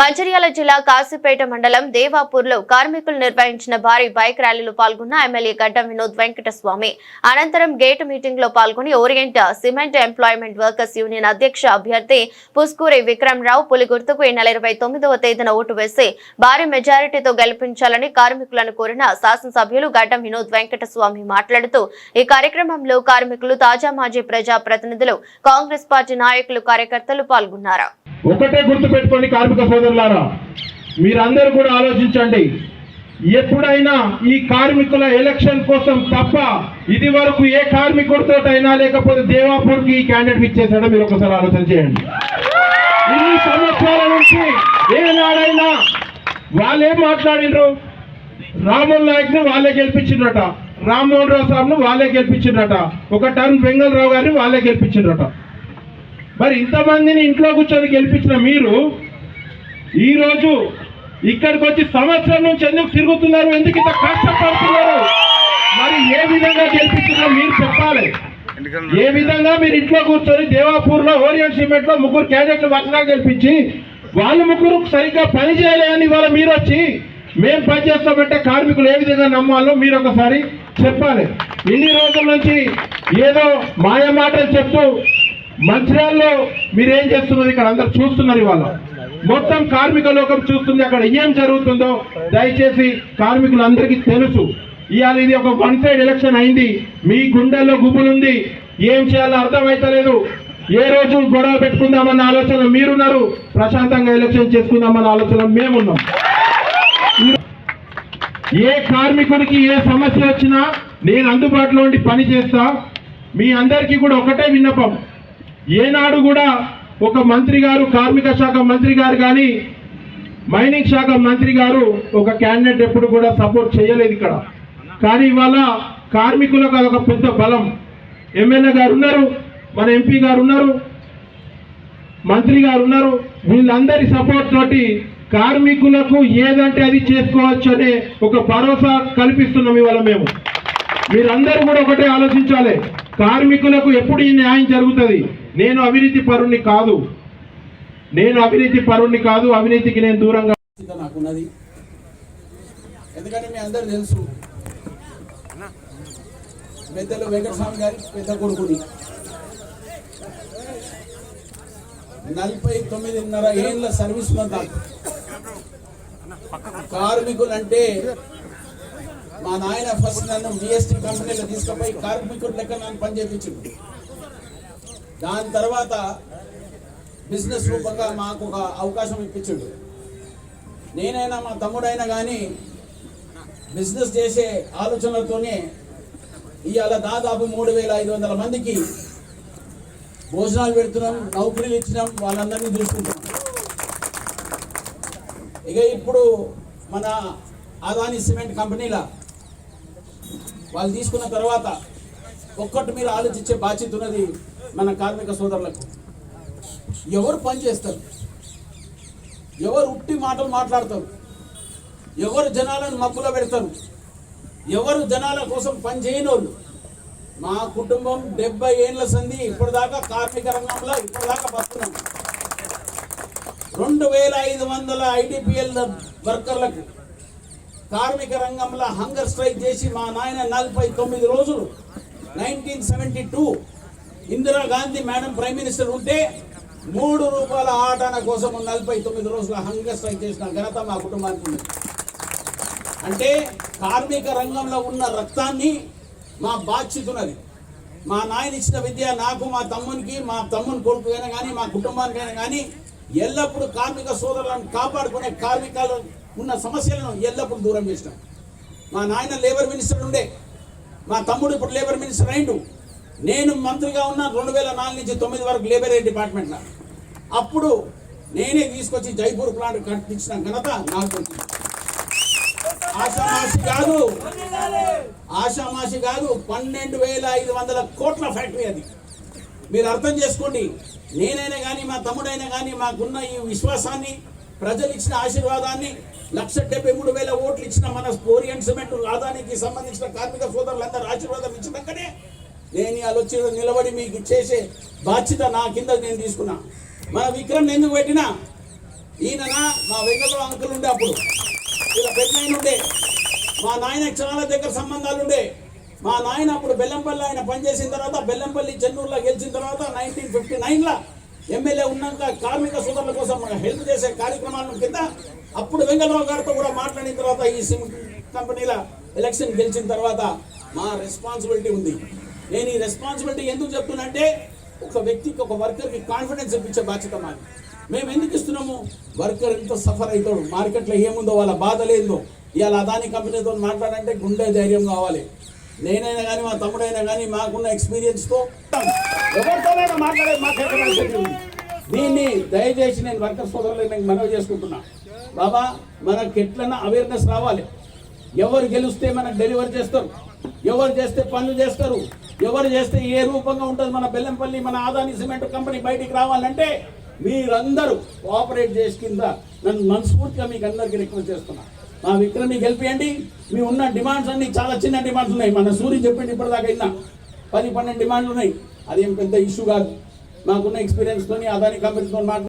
మంచిర్యాల జిల్లా కాశీపేట మండలం దేవాపూర్లో కార్మికులు నిర్వహించిన భారీ బైక్ ర్యాలీలో పాల్గొన్న ఎమ్మెల్యే గడ్డం వినోద్ వెంకటస్వామి. అనంతరం గేట్ మీటింగ్లో పాల్గొని Orient cement employment workers union అధ్యక్ష అభ్యర్థి పుస్కూరి విక్రమ్ రావు పులి గుర్తుకు ఈ నెల ఇరవై తొమ్మిదవ తేదీన ఓటు వేసి భారీ మెజారిటీతో గెలిపించాలని కార్మికులను కోరిన శాసనసభ్యులు గడ్డం వినోద్ వెంకటస్వామి మాట్లాడుతూ ఈ కార్యక్రమంలో కార్మికులు తాజా మాజీ ప్రజా ప్రతినిధులు కాంగ్రెస్ పార్టీ నాయకులు కార్యకర్తలు పాల్గొన్నారు. ఒకటే గుర్తు పెట్టుకోండి కార్మిక సోదరులారా. మీరందరూ కూడా ఆలోచించండి. ఎప్పుడైనా ఈ కార్మికుల ఎలక్షన్ కోసం తప్ప ఇది వరకు ఏ కార్మికుడితోటైనా లేకపోతే దేవాపూర్కి ఈ క్యాండిడేట్ ఇచ్చేసాడో మీరు ఒకసారి ఆలోచన చేయండి. ఇన్ని సంవత్సరాల నుంచి ఏనాడైనా వాళ్ళేం మాట్లాడిండ్రు రామోహన్ నాయక్ను వాళ్ళే గెలిపించిండ్రట రామ్మోహన్ రావు సాబ్ను వాళ్ళే గెలిపించిండ్రట ఒక టర్న్ బెంగళరావు గారిని వాళ్ళే గెలిపించిండ్రట మరి ఇంతమందిని ఇంట్లో కూర్చొని గెలిపించిన మీరు ఈరోజు ఇక్కడికి వచ్చి సంవత్సరం నుంచి ఎందుకు తిరుగుతున్నారు? ఎందుకు ఇంత కష్టపడుతున్నారు? మరి ఏ విధంగా గెలిపించినా మీరు చెప్పాలి. ఏ విధంగా మీరు ఇంట్లో కూర్చొని దేవాపూర్లో ఓరియంట్ సిమెంట్లో ముగ్గురు క్యాండిడేట్లు వరుసగా గెలిపించి వాళ్ళు ముగ్గురు సరిగ్గా పని చేయలేదని ఇవాళ మీరు వచ్చి మేము పని చేస్తామంటే కార్మికులు ఏ విధంగా నమ్మాలో మీరు ఒకసారి చెప్పాలి. ఇన్ని రోజుల నుంచి ఏదో మాయ మాటలు చెప్తూ మంచిర్యాలలో మీరేం చేస్తున్నది చేస్తున్నారు ఇక్కడ? అందరు చూస్తున్నారు ఇవాళ. మొత్తం కార్మిక లోకం చూస్తుంది అక్కడ ఏం జరుగుతుందో. దయచేసి కార్మికులందరికీ తెలుసు. ఇవాళ ఇది ఒక వన్ సైడ్ ఎలక్షన్ అయింది. మీ గుండెల్లో గుబులుంది. ఏం చేయాలో అర్థమైతలేదు. ఏ రోజు గొడవ పెట్టుకుందామన్న ఆలోచన మీరున్నారు. ప్రశాంతంగా ఎలక్షన్ చేసుకుందామన్న ఆలోచన మేమున్నాం. ఏ కార్మికుడికి ఏ సమస్య వచ్చినా నేను అందుబాటులో ఉండి పని చేస్తా. మీ అందరికీ కూడా ఒకటే విన్నపం. ఏనాడు కూడా ఒక మంత్రి గారు కార్మిక శాఖ మంత్రి గారు కానీ మైనింగ్ శాఖ మంత్రి గారు ఒక క్యాండిడేట్ ఎప్పుడు కూడా సపోర్ట్ చేయలేదు ఇక్కడ. కానీ ఇవాళ కార్మికులకు అదొక పెద్ద బలం. ఎమ్మెల్యే గారు ఉన్నారు మన ఎంపీ గారు ఉన్నారు మంత్రి గారు ఉన్నారు. వీళ్ళందరి సపోర్ట్ తోటి కార్మికులకు ఏదంటే అది చేసుకోవచ్చు అనే ఒక భరోసా కల్పిస్తున్నాం ఇవాళ మేము. మీరందరూ కూడా ఒకటే ఆలోచించాలి. కార్మికులకు ఎప్పుడు ఈ న్యాయం జరుగుతుంది? నేను అవినీతి పరుణ్ణి కాదు. నేను అవినీతి పరుణ్ణి కాదు. అవినీతికి నేను దూరంగా నాకున్నది. ఎందుకంటే మీ అందరు తెలుసు. పెద్దలు వెంకటస్వామి గారి పెద్ద కొడుకుని. నలభై తొమ్మిదిన్నర ఏళ్ళ సర్వీస్ మంది కార్మికులంటే కార్మికులు అంటే మా నాయన ఫస్ట్ నన్ను బిఎస్టీ కంపెనీలో తీసుకుపోయి కార్మికుడు లెక్క నన్ను పని దాని తర్వాత బిజినెస్ రూపంగా మాకు ఒక అవకాశం ఇప్పించాడు. నేనైనా మా తమ్ముడైనా కానీ బిజినెస్ చేసే ఆలోచనలతోనే ఇవాళ దాదాపు మూడు వేల ఐదు వందల మందికి భోజనాలు పెడుతున్నాం నౌకరీలు ఇచ్చినాం వాళ్ళందరినీ చూసుకుంటాం ఇక ఇప్పుడు మన అదాని సిమెంట్ కంపెనీల వాళ్ళు తీసుకున్న తర్వాత ఒక్కటి మీరు ఆలోచించే బాధ్యత ఉన్నది మన కార్మిక సోదరులకు. ఎవరు పని చేస్తారు? ఎవరు ఉట్టి మాటలు మాట్లాడతారు? ఎవరు జనాలను మబ్బులో పెడతారు? ఎవరు జనాల కోసం పని చేయని వాళ్ళు మా కుటుంబం డెబ్బై ఏళ్ళ సంధి ఇప్పటిదాకా కార్మిక రంగంలో ఇప్పటిదాకా బతున్నాం రెండు వేల ఐదు వందల ఐడిపిఎల్ వర్కర్లకు కార్మిక రంగంలో హంగర్ స్ట్రైక్ చేసి మా నాయన నలభై తొమ్మిది రోజులు nineteen seventy two Indira Gandhi madam prime minister ఉంటే మూడు రూపాయల ఆటన కోసం నలభై తొమ్మిది రోజుల హంగర్ స్ట్రైక్ చేసిన ఘనత మా కుటుంబానికి ఉంది అంటే కార్మిక రంగంలో ఉన్న రక్తాన్ని మా బాధ్యతున్నది. మా నాయన ఇచ్చిన విద్య నాకు మా తమ్మునికి మా తమ్ముని కొడుకుకైనా కానీ మా కుటుంబానికైనా కానీ ఎల్లప్పుడూ కార్మిక సోదరులను కాపాడుకునే కార్మికాలు ఉన్న సమస్యలను ఎల్లప్పుడూ దూరం చేసినాం. మా నాయన లేబర్ మినిస్టర్ ఉండే మా తమ్ముడు ఇప్పుడు లేబర్ మినిస్టర్ అయిండు. నేను మంత్రిగా ఉన్న రెండు వేల నాలుగు నుంచి తొమ్మిది వరకు లేబర్ డిపార్ట్మెంట్లో అప్పుడు నేనే తీసుకొచ్చి జైపూర్ ప్లాంట్ కట్టించిన ఘనత నాకు ఆషామాషి కాదు ఆషామాషి కాదు పన్నెండు వేల ఐదు వందల కోట్ల ఫ్యాక్టరీ అది. మీరు అర్థం చేసుకోండి. నేనైనా కానీ మా తమ్ముడైనా కానీ మాకున్న ఈ విశ్వాసాన్ని ప్రజలు ఇచ్చిన ఆశీర్వాదాన్ని లక్ష డెబ్బై మూడు వేల ఓట్లు ఇచ్చిన మన ఓరియంట్ సిమెంట్ ఆదానికి సంబంధించిన కార్మిక సోదరులందరూ ఆశీర్వాదం ఇచ్చినాకనే నేను వాళ్ళు వచ్చి నిలబడి మీకు చేసే బాధ్యత నా కింద నేను తీసుకున్నా. మన విక్రమ్ ఎందుకు పెట్టినా? ఈయన మా వెంకటరావు అంకులు ఉండే అప్పుడు. ఇలా పెద్ద ఉండే. మా నాయనకి చాలా దగ్గర సంబంధాలు ఉండే. మా నాయన అప్పుడు బెల్లంపల్లి ఆయన పనిచేసిన తర్వాత బెల్లంపల్లి చెన్నూరులో గెలిచిన తర్వాత నైన్టీన్ ఫిఫ్టీ నైన్లో ఎమ్మెల్యే ఉన్నాక కార్మిక సోదరుల కోసం హెల్ప్ చేసే కార్యక్రమాలను కింద అప్పుడు వెంకటరావు గారితో కూడా మాట్లాడిన తర్వాత ఈ సిమ్ కంపెనీల ఎలక్షన్ గెలిచిన తర్వాత మా రెస్పాన్సిబిలిటీ ఉంది. నేను ఈ రెస్పాన్సిబిలిటీ ఎందుకు చెప్తున్నంటే ఒక వ్యక్తికి ఒక వర్కర్కి కాన్ఫిడెన్స్ ఇప్పించే బాధ్యత మాది. మేము ఎందుకు ఇస్తున్నాము? వర్కర్ ఎంత సఫర్ అవుతాడు? మార్కెట్లో ఏముందో వాళ్ళ బాధలేందో ఇవాళ అదాని కంపెనీతో మాట్లాడాలంటే గుండె ధైర్యం కావాలి. నేనైనా కానీ మా తమ్ముడైనా కానీ మాకున్న ఎక్స్పీరియన్స్తో ఎవరితోనైనా మాట్లాడే మాట్లాడే దీన్ని దయచేసి నేను వర్కర్ సోదరులు నేను మనవి చేసుకుంటున్నా. బాబా మనకి ఎట్లన్నా అవేర్నెస్ రావాలి. ఎవరు గెలిస్తే మనకు డెలివరీ చేస్తారు. ఎవరు చేస్తే పనులు చేస్తారు. ఎవరు చేస్తే ఏ రూపంగా ఉంటుంది మన బెల్లంపల్లి మన ఆదాని సిమెంట్ కంపెనీ బయటికి రావాలంటే మీరందరూ కోఆపరేట్ చేసి కింద నన్ను మనస్ఫూర్తిగా మీకు అందరికీ రిక్వెస్ట్ చేస్తున్నా. మా విక్రమి గెలిపియండి మీ ఉన్న డిమాండ్స్ అన్ని చాలా చిన్న డిమాండ్స్ ఉన్నాయి. మన సూర్య చెప్పింది ఇప్పటిదాకా అయినా పది పన్నెండు డిమాండ్లు ఉన్నాయి. అదేం పెద్ద ఇష్యూ కాదు. మాకున్న ఎక్స్పీరియన్స్తో అదాని కంపెనీతో మాట్లాడి